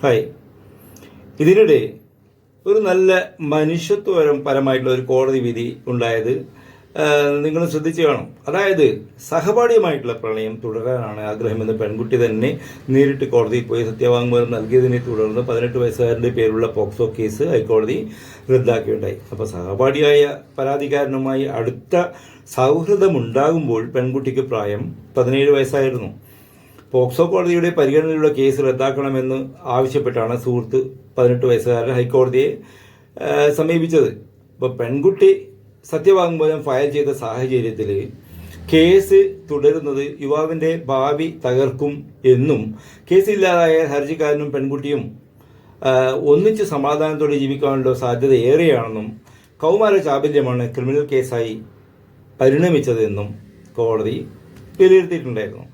Hi. ഇതിനിടെ ഒരു നല്ല മനുഷ്യത്വപരം പരമായിട്ടുള്ള ഒരു കോടതി വിധി ഉണ്ടായത് നിങ്ങൾ ശ്രദ്ധിച്ചു കാണും. അതായത് സഹപാഠിയുമായിട്ടുള്ള പ്രണയം തുടരാനാണ് ആഗ്രഹമെന്ന് പെൺകുട്ടി തന്നെ നേരിട്ട് കോടതിയിൽ പോയി സത്യവാങ്മൂലം നൽകിയതിനെ തുടർന്ന് പതിനെട്ട് വയസ്സുകാരന്റെ പേരുള്ള പോക്സോ കേസ് ഹൈക്കോടതി റദ്ദാക്കിയുണ്ടായി അപ്പോൾ സഹപാഠിയായ പരാതിക്കാരനുമായി അടുത്ത സൗഹൃദമുണ്ടാകുമ്പോൾ പെൺകുട്ടിക്ക് പ്രായം പതിനേഴ് വയസ്സായിരുന്നു. പോക്സോ കോടതിയുടെ പരിഗണനയിലുള്ള കേസ് റദ്ദാക്കണമെന്ന് ആവശ്യപ്പെട്ടാണ് സുഹൃത്ത് പതിനെട്ട് വയസ്സുകാരൻ ഹൈക്കോടതിയെ സമീപിച്ചത്. ഇപ്പോൾ പെൺകുട്ടി സത്യവാങ്മൂലം ഫയൽ ചെയ്ത സാഹചര്യത്തിൽ കേസ് തുടരുന്നത് യുവാവിന്റെ ഭാവി തകർക്കും എന്നും കേസില്ലാതായ ഹർജിക്കാരനും പെൺകുട്ടിയും ഒന്നിച്ച് സമാധാനത്തോടെ ജീവിക്കാനുള്ള സാധ്യത ഏറെയാണെന്നും കൗമാര ചാബല്യമാണ് ക്രിമിനൽ കേസായി പരിണമിച്ചതെന്നും കോടതി വിലയിരുത്തിയിട്ടുണ്ടായിരുന്നു.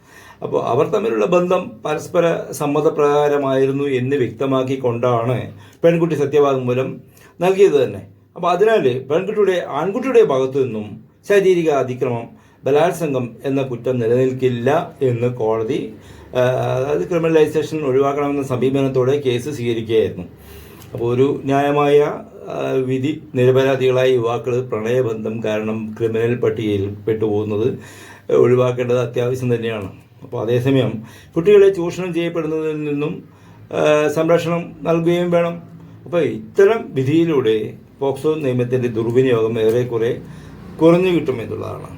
അപ്പോൾ അവർ തമ്മിലുള്ള ബന്ധം പരസ്പര സമ്മതപ്രകാരമായിരുന്നു എന്ന് വ്യക്തമാക്കിക്കൊണ്ടാണ് പെൺകുട്ടി സത്യവാങ്മൂലം നൽകിയത് തന്നെ. അപ്പോൾ അതിനാൽ പെൺകുട്ടിയുടെ ആൺകുട്ടിയുടെ ഭാഗത്തു നിന്നും ശാരീരിക അതിക്രമം ബലാത്സംഗം എന്ന കുറ്റം നിലനിൽക്കില്ല എന്ന് കോടതി അതായത് ക്രിമിനലൈസേഷൻ ഒഴിവാക്കണമെന്ന സമീപനത്തോടെ കേസ് സ്വീകരിക്കുകയായിരുന്നു. അപ്പോൾ ഒരു ന്യായമായ വിധി നിരപരാധികളായ യുവാക്കൾ പ്രണയബന്ധം കാരണം ക്രിമിനൽ പട്ടികയിൽ പെട്ടുപോകുന്നത് ഒഴിവാക്കേണ്ടത് അത്യാവശ്യം തന്നെയാണ്. അപ്പോൾ അതേസമയം കുട്ടികളെ ചൂഷണം ചെയ്യപ്പെടുന്നതിൽ നിന്നും സംരക്ഷണം നൽകുകയും വേണം. അപ്പോൾ ഇത്തരം വിധിയിലൂടെ പോക്സോ നിയമത്തിന്റെ ദുർവിനിയോഗം ഏറെക്കുറെ കുറഞ്ഞു കിട്ടുമെന്നുള്ളതാണ്.